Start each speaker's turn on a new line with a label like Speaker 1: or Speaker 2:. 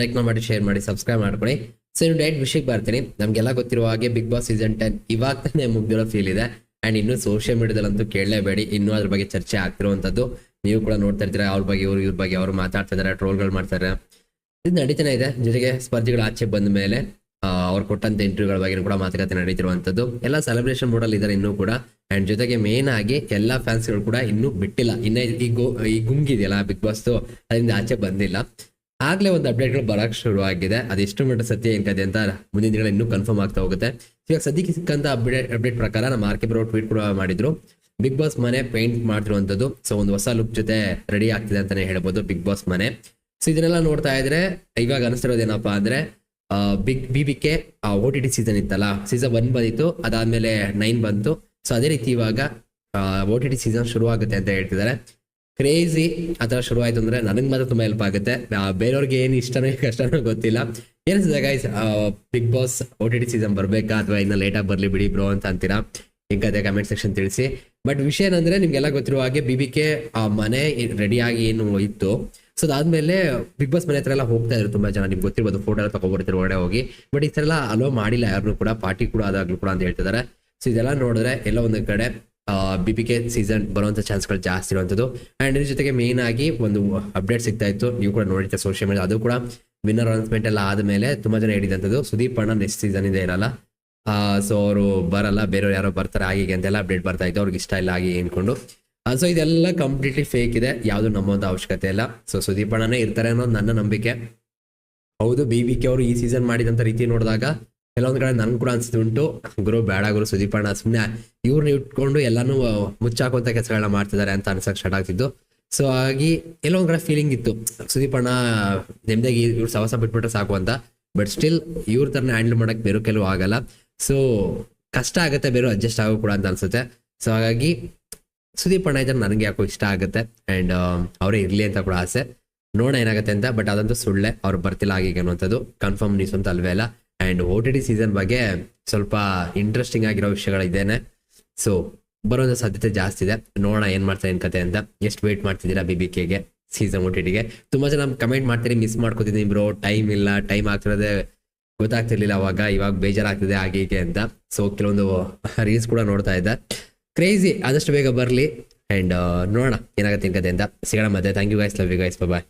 Speaker 1: Like ಮಾಡಿ share ಮಾಡಿ subscribe ಮಾಡ್ಕೊಳ್ಳಿ. ಸೊ ಇನ್ನು ಡೈಟ್ ವಿಷಯಕ್ಕೆ ಬರ್ತೀನಿ. ನಮಗೆಲ್ಲ ಗೊತ್ತಿರುವ ಹಾಗೆ ಬಿಗ್ ಬಾಸ್ ಸೀಸನ್ ಟೆನ್ ಇವಾಗ ತಾನೇ ಮುಗ್ದಿರೋ ಫೀಲ್ ಇದೆ. ಅಂಡ್ ಇನ್ನು ಸೋಷಿಯಲ್ ಮೀಡಿಯಾದಲ್ಲಂತೂ ಕೇಳಲೇಬೇಡಿ. ಇನ್ನೂ ಅದ್ರ ಬಗ್ಗೆ ಚರ್ಚೆ ಆಗ್ತಿರುವಂಥದ್ದು. ನೀವು ಕೂಡ ನೋಡ್ತಾ ಇರ್ತೀರ, ಅವ್ರ ಬಗ್ಗೆ ಇವ್ರು, ಇವ್ರ ಬಗ್ಗೆ ಅವ್ರು ಮಾತಾಡ್ತಾ ಇದ್ದಾರೆ ಟ್ರೋಲ್ಗಳು ಮಾಡ್ತಾರೆ. ಇದು ನಡೀತಾನೆ ಇದೆ. ಜೊತೆಗೆ ಸ್ಪರ್ಧಿಗಳು ಆಚೆ ಬಂದ ಮೇಲೆ ಅವ್ರು ಕೊಟ್ಟಂತ ಇಂಟರ್ವ್ಯೂಗಳ ಬಗ್ಗೆ ಕೂಡ ಮಾತುಕತೆ ನಡೀತಿರುವಂಥದ್ದು. ಎಲ್ಲ ಸೆಲೆಬ್ರೇಷನ್ ಮೂಡಲ್ಲಿ ಇದ್ದಾರೆ ಇನ್ನೂ ಕೂಡ. ಅಂಡ್ ಜೊತೆಗೆ ಮೇನ್ ಆಗಿ ಎಲ್ಲ ಫ್ಯಾನ್ಸ್ಗಳು ಕೂಡ ಇನ್ನೂ ಬಿಟ್ಟಿಲ್ಲ. ಇನ್ನೂ ಈ ಗೋ, ಈ ಗುಂಗಿದೆಯಲ್ಲ ಬಿಗ್ ಬಾಸ್ ಅದರಿಂದ ಆಚೆ ಬಂದಿಲ್ಲ. ಆಗ್ಲೇ ಒಂದು ಅಪ್ಡೇಟ್ಗಳು ಬರಕ್ ಶುರು ಆಗಿದೆ. ಅದೆಷ್ಟು ಮಟ್ಟ ಸತ್ಯ ಏನ್ ಕತೆ ಅಂತ ಮುಂದಿನ ದಿನಗಳು ಇನ್ನೂ ಕನ್ಫರ್ಮ್ ಆಗ್ತಾ ಹೋಗುತ್ತೆ. ಇವಾಗ ಸದ್ಯಕ್ಕೆ ಸಿಕ್ಕಂತ ಅಪ್ಡೇಟ್ ಅಪ್ಡೇಟ್ ಪ್ರಕಾರ ನಮ್ಮ ಆರ್ ಬರೋ ಟ್ವೀಟ್ ಕೂಡ ಮಾಡಿದ್ರು. ಬಿಗ್ ಬಾಸ್ ಮನೆ ಪೇಂಟ್ ಮಾಡ್ತಿರುವಂಥದ್ದು ಸೊ ಒಂದು ಹೊಸ ಲುಕ್ ಜೊತೆ ರೆಡಿ ಆಗ್ತಿದೆ ಅಂತಾನೆ ಹೇಳ್ಬೋದು ಬಿಗ್ ಬಾಸ್ ಮನೆ. ಸೊ ಇದನ್ನೆಲ್ಲ ನೋಡ್ತಾ ಇದ್ರೆ, ಇವಾಗ ಅನಿಸ್ತಿರೋದೇನಪ್ಪಾ ಅಂದ್ರೆ Bigg B B K O T T season ಇತ್ತಲ್ಲ ಸೀಸನ್ ಒನ್ ಬಂದಿತ್ತು, ಅದಾದ್ಮೇಲೆ ನೈನ್ ಬಂತು. ಸೊ ಅದೇ ರೀತಿ ಇವಾಗ ಓ ಟಿ ಟಿ ಸೀಸನ್ ಶುರು ಆಗುತ್ತೆ ಅಂತ ಹೇಳ್ತಿದ್ದಾರೆ. ಕ್ರೇಜಿ ಆ ಶುರು ಆಯ್ತು ಅಂದ್ರೆ ನನಗೆ ಮಾತ್ರ ತುಂಬಾ ಹೆಲ್ಪ್ ಆಗುತ್ತೆ. ಬೇರೆಯವ್ರಿಗೆ ಏನು ಇಷ್ಟನೇ ಕಷ್ಟನೋ ಗೊತ್ತಿಲ್ಲ. ಏನಿಸ್ತದೆ guys big boss O T T season ಬರ್ಬೇಕಾ ಅಥವಾ ಇನ್ನ ಲೇಟಾಗಿ ಬರ್ಲಿ ಬಿಡಿ ಬ್ರೋ ಅಂತ ಅಂತೀರಾ? ಹಿಂಗದೆ ಕಮೆಂಟ್ ಸೆಕ್ಷನ್ ತಿಳಿಸಿ. ಬಟ್ ವಿಷಯ ಏನಂದ್ರೆ ನಿಮ್ಗೆಲ್ಲ ಗೊತ್ತಿರುವ ಹಾಗೆ ಬಿ ಬಿ ಕೆ ಆ, ಮನೆ ರೆಡಿ ಆಗಿ ಏನು ಇತ್ತು. ಸೊ ಅದಾದ್ಮೇಲೆ ಬಿಗ್ ಬಾಸ್ ಮನೆ ಹತ್ರ ಎಲ್ಲ ಹೋಗ್ತಾ ಇದ್ರು ತುಂಬಾ ಜನ. ನಿಮ್ಗೆ ಗೊತ್ತಿರ್ಬೋದು ಫೋಟೋ ಎಲ್ಲ ತಗೊಬರ್ತಿರೋ ಒಳಗಡೆ ಹೋಗಿ. ಬಟ್ ಈ ತರ ಎಲ್ಲ ಅಲೋ ಮಾಡಿಲ್ಲ ಯಾರನ್ನು ಕೂಡ. ಪಾರ್ಟಿ ಕೂಡ ಆದಾಗ್ಲೂ ಕೂಡ ಅಂತ ಹೇಳ್ತಿದ್ದಾರೆ. ಸೊ ಇದೆಲ್ಲ ನೋಡಿದ್ರೆ ಎಲ್ಲ ಒಂದು ಕಡೆ ಬಿ ಪಿ ಕೆ ಸೀಸನ್ ಬರುವಂಥ ಚಾನ್ಸ್ಗಳು ಜಾಸ್ತಿ ಇರುವಂಥದ್ದು. ಅಂಡ್ ಇದ್ರ ಜೊತೆಗೆ ಮೇನ್ ಆಗಿ ಒಂದು ಅಪ್ಡೇಟ್ ಸಿಗ್ತಾ ಇತ್ತು. ನೀವು ಕೂಡ ನೋಡಿದ್ದೆ ಸೋಷಿಯಲ್ ಮೀಡಿಯಾ ಅದು ಕೂಡ ವಿನ್ನರ್ ಅನೌನ್ಸ್ಮೆಂಟ್ ಎಲ್ಲ ಆದಮೇಲೆ ತುಂಬಾ ಜನ ಹೇಳಿದಂಥದ್ದು. ಸುದೀಪ್ ಅಣ್ಣ ನೆಕ್ಸ್ಟ್ ಸೀಸನ್ ಇದೆ ಇರಲ್ಲ ಸೊ ಅವರು ಬರಲ್ಲ, ಬೇರೆಯವ್ರು ಯಾರೋ ಬರ್ತಾರೆ ಹೀಗೆ ಅಂತೆಲ್ಲ ಅಪ್ಡೇಟ್ ಬರ್ತಾ ಇತ್ತು. ಅವ್ರಿಗೆ ಇಷ್ಟ ಇಲ್ಲ ಆಗಿ ಏನ್ಕೊಂಡು ಸೊ ಇದೆಲ್ಲ ಕಂಪ್ಲೀಟ್ಲಿ ಫೇಕ್ ಇದೆ. ಯಾವುದು ನಂಬುವಂಥ ಅವಶ್ಯಕತೆ ಇಲ್ಲ. ಸೊ ಸುದೀಪ್ ಅಣ್ಣನೇ ಇರ್ತಾರೆ ಅನ್ನೋದು ನನ್ನ ನಂಬಿಕೆ. ಹೌದು ಬಿ ಬಿ ಕೆ ಅವರು ಈ ಸೀಸನ್ ಮಾಡಿದಂತ ರೀತಿ ನೋಡಿದಾಗ ಕೆಲವೊಂದ್ ಕಡೆ ನನ್ಗೆ ಕೂಡ ಅನ್ಸುತ್ತೆ ಉಂಟು ಗುರು ಬೇಡ ಗುರು ಸುದೀಪ್ ಅಣ್ಣ ಸುಮ್ಮನೆ ಇವ್ರನ್ನ ಇಟ್ಕೊಂಡು ಎಲ್ಲಾನು ಮುಚ್ಚಾಕುವಂತ ಕೆಲಸಗಳನ್ನ ಮಾಡ್ತಿದ್ದಾರೆ ಅಂತ ಅನ್ಸಕ್ ಸ್ಟಾರ್ಟ್ ಆಗ್ತಿದ್ದು ಸೊ ಹಾಗಾಗಿ ಎಲ್ಲೋ ಕಡೆ ಫೀಲಿಂಗ್ ಇತ್ತು. ಸುದೀಪ್ ಅಣ್ಣ ನೆಮ್ಮದಿಯಾಗಿ ಇವ್ರು ಸವಸ ಬಿಟ್ಬಿಟ್ರೆ ಸಾಕು ಅಂತ. ಬಟ್ ಸ್ಟಿಲ್ ಇವ್ರ ತರನ ಹ್ಯಾಂಡಲ್ ಮಾಡಕ್ ಬೇರೆ ಕೆಲವು ಆಗಲ್ಲ. ಸೊ ಕಷ್ಟ ಆಗುತ್ತೆ, ಬೇರೆ ಅಡ್ಜಸ್ಟ್ ಆಗೋ ಕೂಡ ಅಂತ ಅನ್ಸುತ್ತೆ. ಸೊ ಹಾಗಾಗಿ ಸುದೀಪ್ ಅಣ್ಣ ಇದ್ರೆ ನನಗೆ ಯಾಕೋ ಇಷ್ಟ ಆಗುತ್ತೆ. ಅಂಡ್ ಅವರೇ ಇರ್ಲಿ ಅಂತ ಕೂಡ ಆಸೆ. ನೋಡೋಣ ಏನಾಗುತ್ತೆ ಅಂತ ಬಟ್ ಅದಂತೂ ಸುಳ್ಳೆ. ಅವ್ರು ಬರ್ತಿಲ್ಲ ಹಾಗೆ ಅನ್ನುವಂಥದ್ದು. ಕನ್ಫರ್ಮ್ ನ್ಯೂಸ್ ಅಂತ ಅಲ್ವೇ ಅಲ್ಲ. And O T T season ಬಗ್ಗೆ ಸ್ವಲ್ಪ ಇಂಟ್ರೆಸ್ಟಿಂಗ್ ಆಗಿರೋ ವಿಷಯಗಳಿದ್ದೇನೆ. ಸೊ ಬರೋದ ಸಾಧ್ಯತೆ ಜಾಸ್ತಿ ಇದೆ. ನೋಡೋಣ ಏನು ಮಾಡ್ತಾರೆ ಏನು ಕತೆ ಅಂತ. ಎಷ್ಟು ವೇಟ್ ಮಾಡ್ತಿದ್ದೀರಾ ಬಿ ಬಿ ಕೆಗೆ ಸೀಸನ್ ಓ ಟಿ ಟಿಗೆ ತುಂಬ ಜನ ಕಮೆಂಟ್ ಮಾಡ್ತೀರಿ ಮಿಸ್ ಮಾಡ್ಕೋತಿದ್ದೀನಿ ಬ್ರೋ ಟೈಮ್ ಇಲ್ಲ ಟೈಮ್ ಆಗ್ತಿರೋದೆ ಗೊತ್ತಾಗ್ತಿರ್ಲಿಲ್ಲ ಅವಾಗ. ಇವಾಗ ಬೇಜಾರಾಗ್ತಿದೆ ಹಾಗೆ ಹೀಗೆ ಅಂತ. ಸೊ ಕೆಲವೊಂದು ರೀಲ್ಸ್ ಕೂಡ ನೋಡ್ತಾ ಇದ್ದೆ. ಕ್ರೇಜಿ ಆದಷ್ಟು ಬೇಗ ಬರಲಿ. ಆ್ಯಂಡ್ ನೋಡೋಣ ಏನಾಗುತ್ತೆ ಕತೆ ಅಂತ. ಸಿಗೋಣ ಮತ್ತೆ. Thank you guys love you guys bye